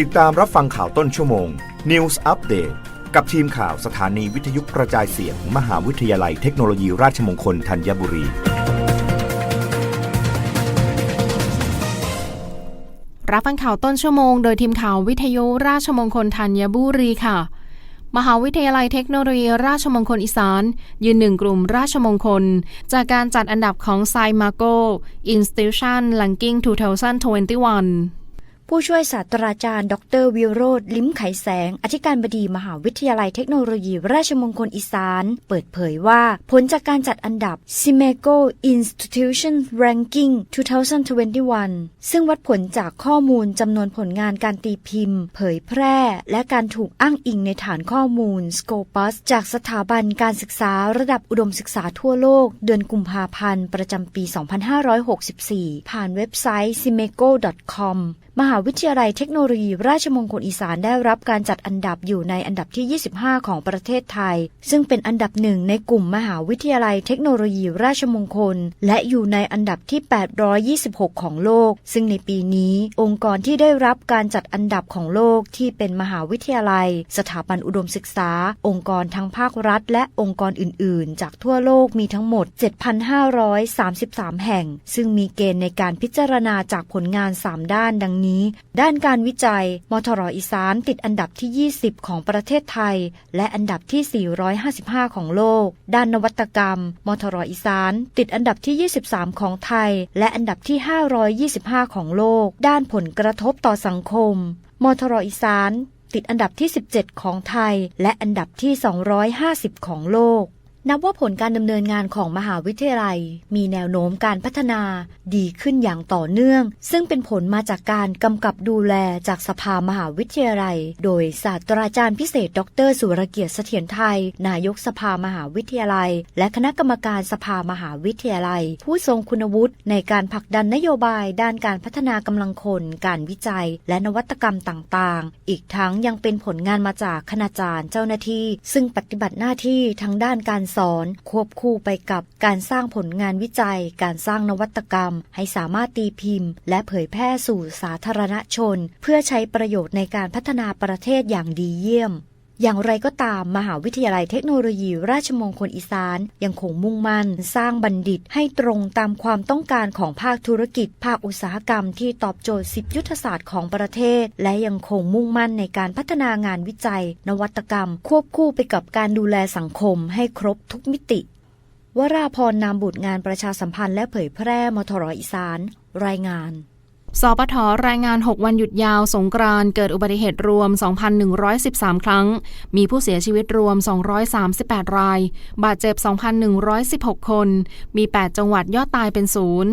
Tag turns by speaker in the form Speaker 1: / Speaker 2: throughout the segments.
Speaker 1: ติดตามรับฟังข่าวต้นชั่วโมง News Update กับทีมข่าวสถานีวิทยุกระจายเสียงมหาวิทยาลัยเทคโนโลยีราชมงคลธัญบุรี
Speaker 2: รับฟังข่าวต้นชั่วโมง โดยทีมข่าววิทยุราชมงคลธัญบุรีค่ะ มหาวิทยาลัยเทคโนโลยีราชมงคลอีสาน ยืนหนึ่งกลุ่มราชมงคล จากการจัดอันดับของไซมาโก Institution Ranking 2021
Speaker 3: ผู้ช่วยศาสตราจารย์ ดรวิโรธลิ้มไขแสง อธิการบดีมหาวิทยาลัยเทคโนโลยี ราชมงคลอีสาน เปิดเผยว่า ผลจากการจัดอันดับ s i m e c o Institution Ranking 2021 ซึ่งวัดผลจากข้อมูลจำนวนผลงานการตีพิมพ์ เผยแพร่ และการถูกอ้างอิงในฐานข้อมูล Scopus จากสถาบันการศึกษาระดับอุดมศึกษาทั่วโลก เดือนกุมภาพันธ์ ประจำปี 2564 ผ่านเว็บไซต์ simeco.com มหาวิทยาลัยเทคโนโลยี ราชมงคลอีสานได้รับการจัดอันดับอยู่ในอันดับที่ 25 ของประเทศไทย ซึ่งเป็นอันดับหนึ่งในกลุ่มมหาวิทยาลัยเทคโนโลยี ราชมงคล และอยู่ในอันดับที่ 826 ของโลก ซึ่งในปีนี้ องค์กรที่ได้รับการจัดอันดับของโลกที่เป็นมหาวิทยาลัย สถาบันอุดมศึกษา องค์กรทั้งภาครัฐ และองค์กรอื่น ๆ จากทั่วโลกมีทั้งหมด 7,533 แห่ง ซึ่งมีเกณฑ์ในการพิจารณาจากผลงาน 3 ด้านดังนี้ ด้านการวิจัย มทรอีสานติดอันดับที่ 20 ของประเทศไทย และอันดับที่ 455 ของโลก ด้านนวัตกรรม มทรอีสาน ติดอันดับที่ 23 ของไทย และอันดับที่ 525 ของโลก ด้านผลกระทบต่อสังคม มทรอีสานติดอันดับที่ 17 ของไทย และอันดับที่ 250 ของโลก นับว่าผลการดำเนินงานของมหาวิทยาลัย มีแนวโน้มการพัฒนาดีขึ้นอย่างต่อเนื่อง ซึ่งเป็นผลมาจากการกำกับดูแลจากสภามหาวิทยาลัย โดยศาสตราจารย์พิเศษ ดร สุรเกียรติเสถียรไทย นายกสภามหาวิทยาลัย และคณะกรรมการสภามหาวิทยาลัย ผู้ทรงคุณวุฒิในการผลักดันนโยบาย ด้านการพัฒนากำลังคน การวิจัย และนวัตกรรมต่างๆ อีกทั้งยังเป็นผลงานมาจากคณาจารย์เจ้าหน้าที่ ซึ่งปฏิบัติหน้าที่ทั้งด้านการสอน ควบคู่ไปกับการสร้างผลงานวิจัย การสร้างนวัตกรรม ให้สามารถตีพิมพ์ และเผยแพร่สู่สาธารณชน เพื่อใช้ประโยชน์ในการพัฒนาประเทศอย่างดีเยี่ยม อย่างไรก็ตามมหาวิทยาลัยเทคโนโลยี ราชมงคลอีสาน ยังคงมุ่งมั่น สร้างบัณฑิตให้ตรงตามความต้องการของภาคธุรกิจ ภาคอุตสาหกรรมที่ตอบโจทย์ 10 ยุทธศาสตร์ของประเทศ และยังคงมุ่งมั่นในการพัฒนางานวิจัย นวัตกรรม ควบคู่ไปกับการดูแลสังคม ให้ครบทุกมิติ วราพรนามบุตรงานประชาสัมพันธ์และเผยแพร่มทรอีสาน รายงาน
Speaker 2: สปทรายงาน 6 วันหยุดยาวสงกรานเกิดอุบัติเหตุรวม 2,113 ครั้ง มีผู้เสียชีวิตรวม 238 ราย บาดเจ็บ 2,116 คน มี 8 จังหวัดยอดตายเป็นศูนย์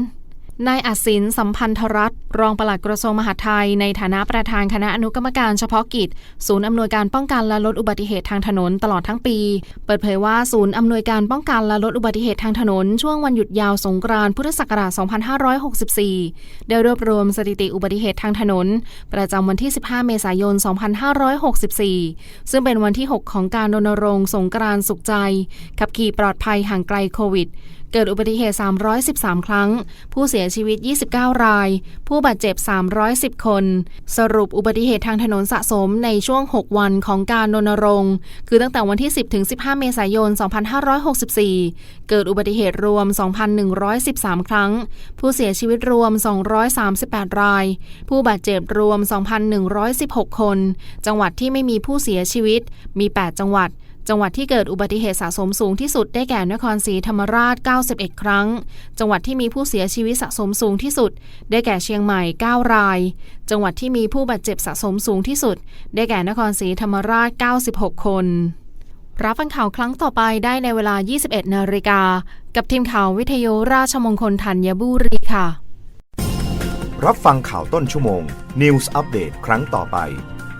Speaker 2: นายอัศินสัมพันธรัตน์รองปลัดกระทรวงมหาดไทย ในฐานะประธานคณะอนุกรรมการเฉพาะกิจ ศูนย์อำนวยการป้องกันและลดอุบัติเหตุทางถนนตลอดทั้งปี เปิดเผยว่าศูนย์อำนวยการป้องกันและลดอุบัติเหตุทางถนน ช่วงวันหยุดยาวสงกรานต์พุทธศักราช 2564 ได้รวบรวมสถิติอุบัติเหตุทางถนน ประจำวันที่ 15 เมษายน 2564 ซึ่งเป็นวันที่ 6 ของการรณรงค์สงกรานต์สุขใจขับขี่ปลอดภัยห่างไกลโควิดเกิดอุบัติเหตุ 313 ครั้ง ผู้เสียชีวิต 29 ราย ผู้บาดเจ็บ 310 คน สรุปอุบัติเหตุทางถนนสะสมในช่วง 6 วันของการรณรงค์ คือตั้งแต่วันที่ 10 ถึง 15 เมษายน 2564 เกิดอุบัติเหตุรวม 2,113 ครั้ง ผู้เสียชีวิตรวม 238 ราย ผู้บาดเจ็บรวม 2,116 คน จังหวัดที่ไม่มีผู้เสียชีวิต มี 8 จังหวัด จังหวัดที่เกิดอุบัติเหตุสะสมสูงที่สุดได้แก่นครศรีธรรมราช 91 ครั้ง จังหวัดที่มีผู้เสียชีวิตสะสมสูงที่สุด ได้แก่เชียงใหม่ 9 ราย จังหวัดที่มีผู้บาดเจ็บสะสมสูงที่สุด ได้แก่นครศรีธรรมราช 96 คน รับฟังข่าวครั้งต่อไปได้ในเวลา 21 นาฬิกา กับทีมข่าววิทยุราชมงคลธัญบุรีค่ะ
Speaker 1: รับฟังข่าวต้นชั่วโมง News Update ครั้งต่อไป